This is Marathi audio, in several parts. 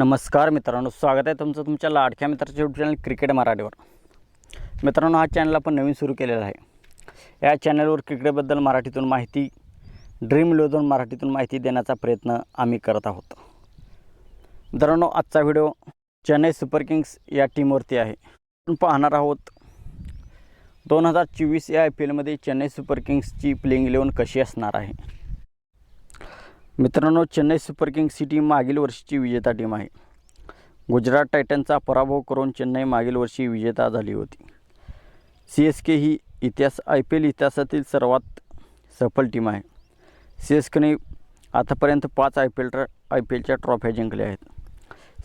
नमस्कार मित्रांनो स्वागत आहे तुमचं तुमच्या लाडक्या मित्राच्या यूट्यूब चॅनल क्रिकेट मराठीवर. मित्रांनो हा चॅनल आपण नवीन सुरू केलेला आहे. या चॅनलवर क्रिकेटबद्दल मराठीतून माहिती ड्रीम इलेव्हन मराठीतून माहिती देण्याचा प्रयत्न आम्ही करत आहोत. मित्रांनो आजचा व्हिडिओ चेन्नई सुपर किंग्स या टीमवरती आहे. आपण पाहणार आहोत दोन हजार चोवीस या आय पी एलमध्ये चेन्नई सुपर किंग्सची प्लेइंग इलेव्हन कशी असणार आहे? मित्रांनो चेन्नई सुपर किंग्स ही टीम मागील वर्षीची विजेता टीम आहे. गुजरात टायटनचा पराभव करून चेन्नई मागील वर्षी विजेता झाली होती. सी एस के ही इतिहास आय पी एल इतिहासातील सर्वात सफल टीम आहे. सी एस केने आतापर्यंत पाच आय पी एल ट्र आय पी एलच्या ट्रॉफ्या जिंकल्या आहेत.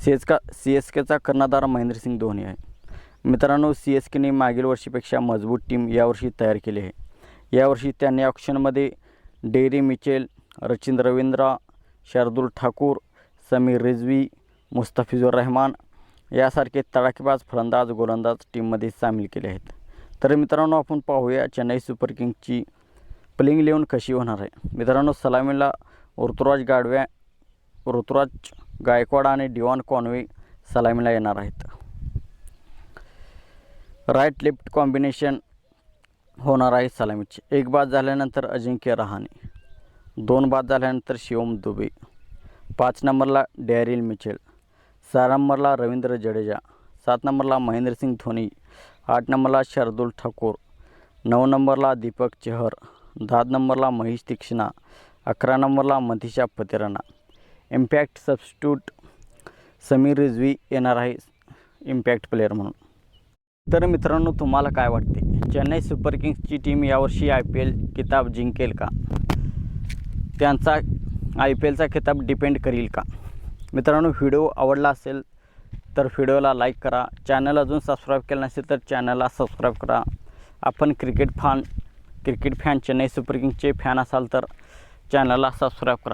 सी एस का सी एस केचा कर्णधार महेंद्रसिंग धोनी आहे. मित्रांनो सी एस केने मागील वर्षीपेक्षा मजबूत टीम यावर्षी तयार केली आहे. यावर्षी त्यांनी ऑप्शनमध्ये डेरी मिचेल रचिन रवींद्र शार्दुल ठाकूर समीर रिजवी मुस्ताफिजुर रहमान यासारखे तडाखेबाज फलंदाज गोलंदाज टीममध्ये सामील केले आहेत. तर मित्रांनो आपण पाहूया चेन्नई सुपर किंग्सची प्लेइंग लिहून कशी होणार आहे. मित्रांनो सलामीला ऋतुराज गाडव्या ऋतुराज गायकवाड आणि डिवॉन कॉन्वे सलामीला येणार आहेत. राईट लेफ्ट कॉम्बिनेशन होणार आहे सलामीचे. एक बाद झाल्यानंतर अजिंक्य रहाणे. दोन बाद झाल्यानंतर शिवम दुबे. पाच नंबरला डॅरिल मिचेल. सहा नंबरला रवींद्र जडेजा. सात नंबरला महेंद्रसिंग धोनी. आठ नंबरला शार्दुल ठाकूर. नऊ नंबरला दीपक चहर. दहा नंबरला महेश दीक्षिणा. अकरा नंबरला मथिशा पतेराना इम्पॅक्ट सबस्टिट्यूट समीर रिझवी येणार आहे इम्पॅक्ट प्लेअर म्हणून. तर मित्रांनो तुम्हाला काय वाटते? चेन्नई सुपर किंग्सची टीम यावर्षी आय पी एल किताब जिंकेल का? त्यांचा आय पी एलचा खिताब डिपेंड करील का? मित्रांनो व्हिडिओ आवडला असेल तर व्हिडिओला लाईक करा. चॅनल अजून सबस्क्राईब केलं नसेल तर चॅनलला सबस्क्राईब करा. आपण cricket fan cricket fan Chennai super किंगचे fan असाल तर चॅनलला सबस्क्राईब करा.